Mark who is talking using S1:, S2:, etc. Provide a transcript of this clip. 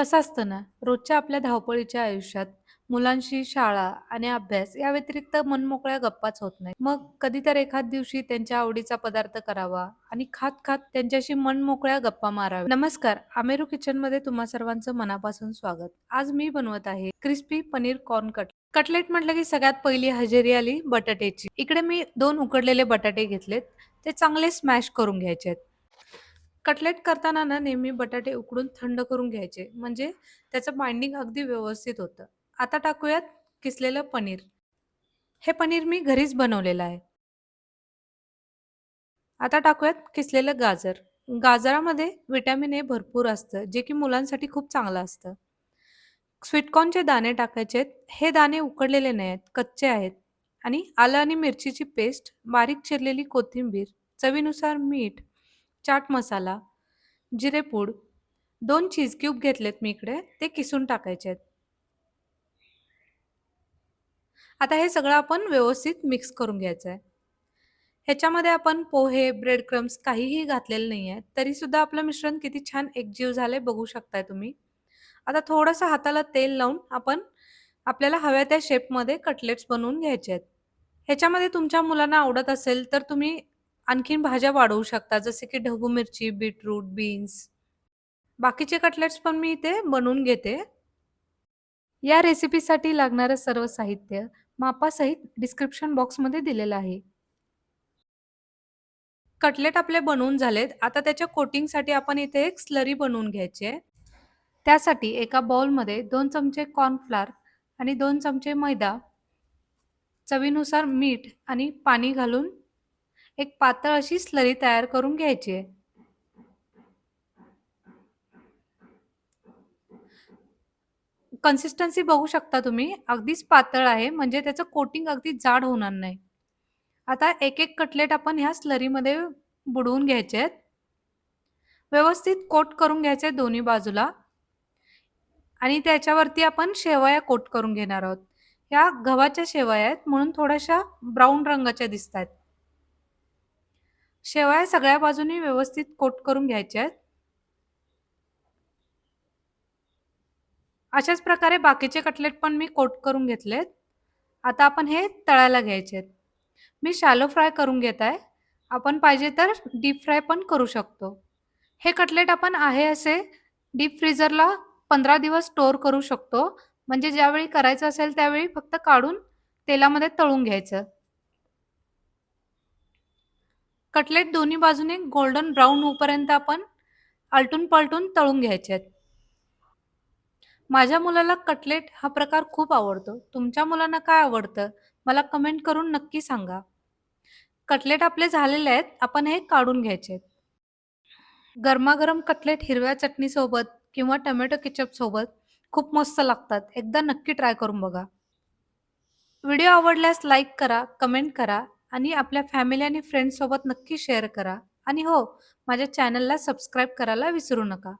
S1: कसं असतं ना, रोजच्या आपल्या धावपळीच्या आयुष्यात मुलांशी शाळा आणि अभ्यास या व्यतिरिक्त मनमोकळ्या गप्पाच होत नाही. मग कधी तर एखाद दिवशी त्यांच्या आवडीचा पदार्थ करावा आणि खात-खात त्यांच्याशी मनमोकळ्या गप्पा माराव्या. नमस्कार, अमेरू किचनमध्ये तुम्हा सर्वांचं मनापासून स्वागत. आज मी बनवत आहे crispy paneer corn cut cutlet म्हटलं की सगळ्यात पहिली हजेरी आली बटाट्याची. इकडे मी दोन उकडलेले बटाटे घेतलेत. ते चांगले स्मॅश करून घ्यायचे आहेत. कटलेट करताना ना नेहमी बटाटे उकडून थंड करून घ्यायचे म्हणजे त्याचं बाइंडिंग अगदी व्यवस्थित होतं. आता टाकूयात किसलेलं पनीर. हे पनीर मी घरीच बनवलेलं आहे. आता टाकूयात किसलेलं गाजर. गाजरामध्ये व्हिटॅमिन ए भरपूर असतं, जे की मुलांसाठी खूप चांगलं असतं. स्वीटकॉर्नचे दाणे टाकायचे आहेत. हे दाणे उकडलेले नाही आहेत, कच्चे आहेत. आणि आलं आणि मिरचीची पेस्ट, बारीक चिरलेली कोथिंबीर, चवीनुसार मीठ, चाट मसाला, जिरेपूड, दोन चीज क्यूब घेतलेत मी इकडे, ते किसून टाकायचे आहेत. आता हे सगळं आपण व्यवस्थित मिक्स करून घ्यायचं आहे. ह्याच्यामध्ये आपण पोहे, ब्रेड क्रम्स काहीही घातलेले नाही आहे. तरीसुद्धा आपलं मिश्रण किती छान एकजीव झाले बघू शकताय तुम्ही. आता थोडंसं हाताला तेल लावून आपण आपल्याला हव्या त्या शेपमध्ये कटलेट्स बनवून घ्यायचे आहेत. ह्याच्यामध्ये तुमच्या मुलांना आवडत असेल तर तुम्ही आणखीन भाज्या वाढवू शकता जसे की ढबू मिरची, बीटरूट, बीन्स. बाकीचे कटलेट्स पण मी इथे बनवून घेते. या रेसिपीसाठी लागणारं सर्व साहित्य मापासहित डिस्क्रिप्शन बॉक्समध्ये दिलेलं आहे. कटलेट आपले बनवून झालेत. आता त्याच्या कोटिंगसाठी आपण इथे एक स्लरी बनवून घ्यायची आहे. त्यासाठी एका बाउलमध्ये दोन चमचे कॉर्नफ्लार आणि दोन चमचे मैदा, चवीनुसार मीठ आणि पाणी घालून एक पातळ अशी स्लरी तयार करून घ्यायची आहे. कन्सिस्टन्सी बघू शकता तुम्ही. अगदीच पातळ आहे म्हणजे त्याचं कोटिंग अगदी जाड होणार नाही. आता एक-एक कटलेट आपण ह्या स्लरीमध्ये बुडवून घ्यायचे आहेत. व्यवस्थित कोट करून घ्यायचे दोन्ही बाजूला. आणि त्याच्यावरती आपण शेवया कोट करून घेणार आहोत. ह्या गव्हाच्या शेवया आहेत म्हणून थोड्याशा ब्राऊन रंगाच्या दिसतायत. शेवया सगळ्या बाजूनी व्यवस्थित कोट करून घ्यायच्या आहेत. अशाच प्रकारे बाकीचे कटलेट पण मी कोट करून घेतलेत. आता आपण हे तळायला घ्यायचे आहेत. मी शॅलो फ्राय करून घेत आहे. आपण पाहिजे तर डीप फ्राय पण करू शकतो. हे कटलेट आपण आहे असे डीप फ्रीजरला पंधरा दिवस स्टोअर करू शकतो. म्हणजे ज्यावेळी करायचं असेल त्यावेळी फक्त काढून तेलामध्ये तळून घ्यायचं. कटलेट दोन्ही बाजूने गोल्डन ब्राऊन होऊपर्यंत आपण आलटून-पलटून तळून घ्यायचे आहेत. माझ्या मुलाला कटलेट हा प्रकार खूप आवडतो. तुमच्या मुलांना काय आवडतं? मला कमेंट करून नक्की सांगा. कटलेट आपले झालेले आहेत. आपण हे काढून घ्यायचे आहेत. गरमागरम कटलेट हिरव्या चटणीसोबत किंवा टमॅटो केचपसोबत खूप मस्त लागतात. एकदा नक्की ट्राय करून बघा. व्हिडिओ आवडल्यास लाईक करा, कमेंट करा आणि आपल्या फॅमिली आणि फ्रेंड्ससोबत नक्की शेअर करा. आणि हो, माझ्या चॅनलला सबस्क्राईब करायला विसरू नका.